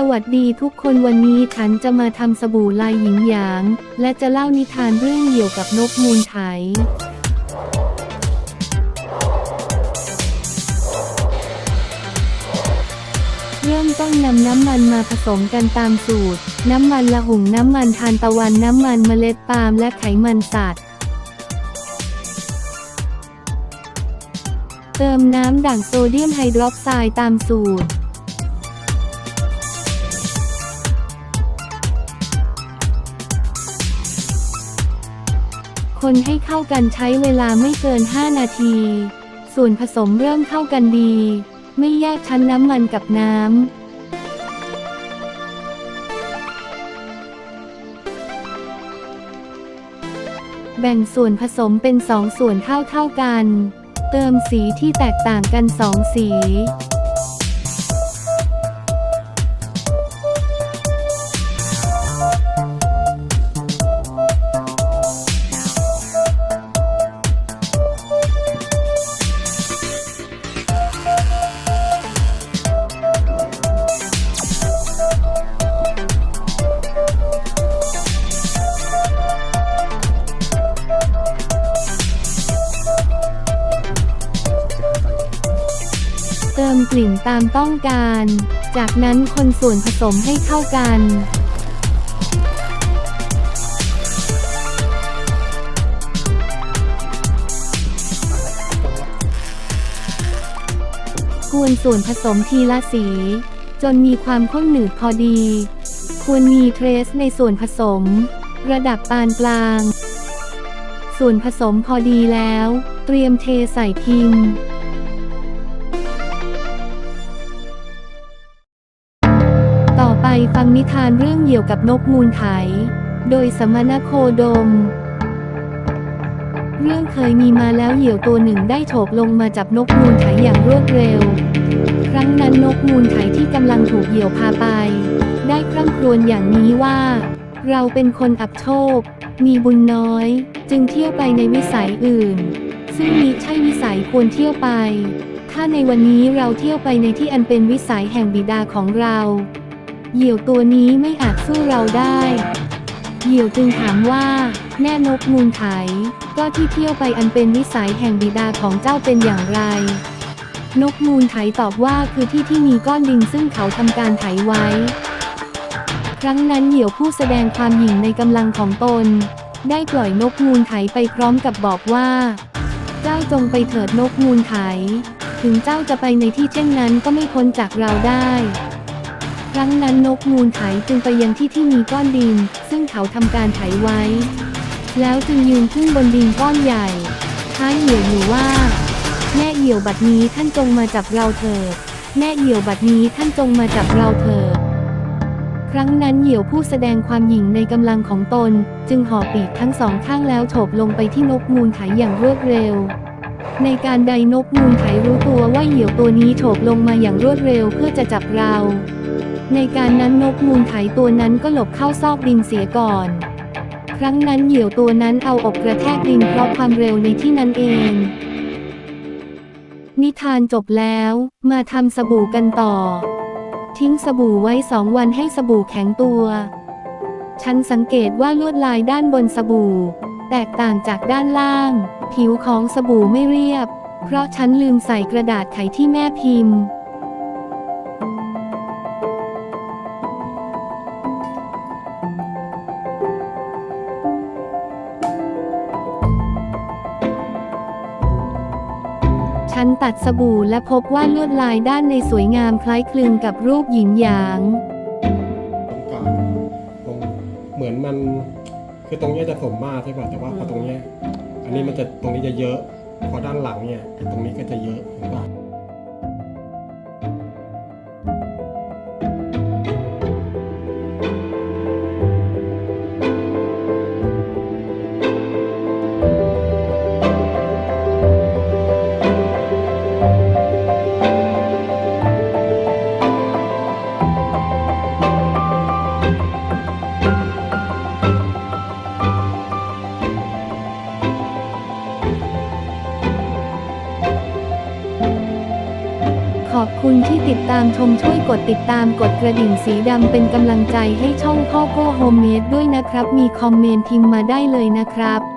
สวัสดีทุกคนวันนี้ฉันจะมาทำสบู่ลายหญิงหยาง และจะเล่านิทานเรื่องเกี่ยวกับนกมูลไถ เริ่มต้นนำน้ำมันมาผสมกันตามสูตร น้ำมันละหุ่งน้ำมันทานตะวันน้ำมันเมล็ดปาล์มและไขมันสัตว์ เติมน้ำด่างโซเดียมไฮดรอกไซด์ตามสูตร คนให้เข้ากันใช้เวลาไม่เกิน 5 นาที ส่วนผสมเริ่มเข้ากันดี ไม่แยกชั้นน้ำมันกับน้ำแบ่งส่วนผสมเป็นสองส่วนเท่าเท่า ๆกัน เติมสีที่แตกต่างกันสองสี เติมกลิ่นตามต้องการ จากนั้นคนส่วนผสมให้เข้ากัน กวนส่วนผสมทีละสี จนมีความข้นหนืดพอดี ควรมีเทรสในส่วนผสม ระดับปานกลาง ส่วนผสมพอดีแล้ว เตรียมเทใส่พิมพ์ ฟังนิทานเรื่องเกี่ยวกับนกมูลไถโดยสมณโคดม เรื่องเคยมีมาแล้วเหยี่ยวตัวหนึ่งได้โฉบลงมาจับนกมูลไถอย่างรวดเร็ว ครั้งนั้นนกมูลไถที่กำลังถูกเหยี่ยวพาไป ได้คร่ำครวญอย่างนี้ว่า เราเป็นคนอับโชค มีบุญน้อย จึงเที่ยวไปในวิสัยอื่น ซึ่งมิใช่วิสัยควรเที่ยวไป ถ้าในวันนี้เราเที่ยวไปในที่อันเป็นวิสัยแห่งบิดาของเรา เหยี่ยวตัวนี้ไม่อาจสู้เราได้ เหยี่ยวจึงถามว่า แน่นกมูลไถ ก็ที่เที่ยวไปอันเป็นวิสัยแห่งบิดาของเจ้าเป็นอย่างไร นกมูลไถตอบว่าคือที่ที่มีก้อนดินซึ่งเขาทำการไถไว้ ครั้งนั้นเหยี่ยวผู้แสดงความหยิ่งในกำลังของตน ได้ปล่อยนกมูลไถไปพร้อมกับบอกว่า เจ้าจงไปเถิดนกมูลไถ ถึงเจ้าจะไปในที่เช่นนั้นก็ไม่พ้นจากเราได้ รั้งนั้นนกมูลไถจึงไปยังที่ที่มีก้อนดิน ซึ่งเขาทำการไถไว้ แล้วจึงยืนขึ้นบนดินก้อนใหญ่ ท้ายเหยี่ยวอยู่ว่า แม่เหยี่ยวบัดนี้ท่านจงมาจับเราเถิด แม่เหยี่ยวบัดนี้ท่านจงมาจับเราเถิด ครั้งนั้นเหยี่ยวผู้แสดงความหยิ่งในกำลังของตน จึงห่อปีกทั้งสองข้างแล้วโฉบลงไปที่นกมูลไถอย่างรวดเร็วในการใดนกมูลไถรู้ตัวว่าเหยี่ยวตัวนี้โฉบลงมาอย่างรวดเร็วเพื่อจะจับเรา ในการนั้นนกมูลไถตัวนั้นก็หลบเข้าซอกดินเสียก่อน ครั้งนั้นเหยี่ยวตัวนั้นเอาอกกระแทกดินเพราะความเร็วในที่นั้นเอง นิทานจบแล้ว มาทำสบู่กันต่อ ทิ้งสบู่ไว้สองวันให้สบู่แข็งตัว ฉันสังเกตว่าลวดลายด้านบนสบู่ แตกต่างจากด้านล่าง ผิวของสบู่ไม่เรียบ เพราะฉันลืมใส่กระดาษไขที่แม่พิมพ์ ฉันตัดสบู่และพบว่าลวดลายด้านในสวยงามคล้ายคลึงกับรูปหญิงหยาง ตรงกลางตรงเหมือนมันคือตรงเนี้ยจะสมมาตรใช่ป่ะแต่ว่าพอตรงเนี้ยอันนี้มันจะตรงนี้จะเยอะ พอด้านหลังเนี่ยไอ้ตรงนี้ก็จะเยอะเห็นป่ะ อบคุณที่ติดตามชมช่วยกดติดตามกดกระดิ่งสีดำเป็นกำลังใจให้ช่องพ่อโก้โฮมเมดด้วยนะครับ มีคอมเมนต์พิมพ์มาได้เลยนะครับ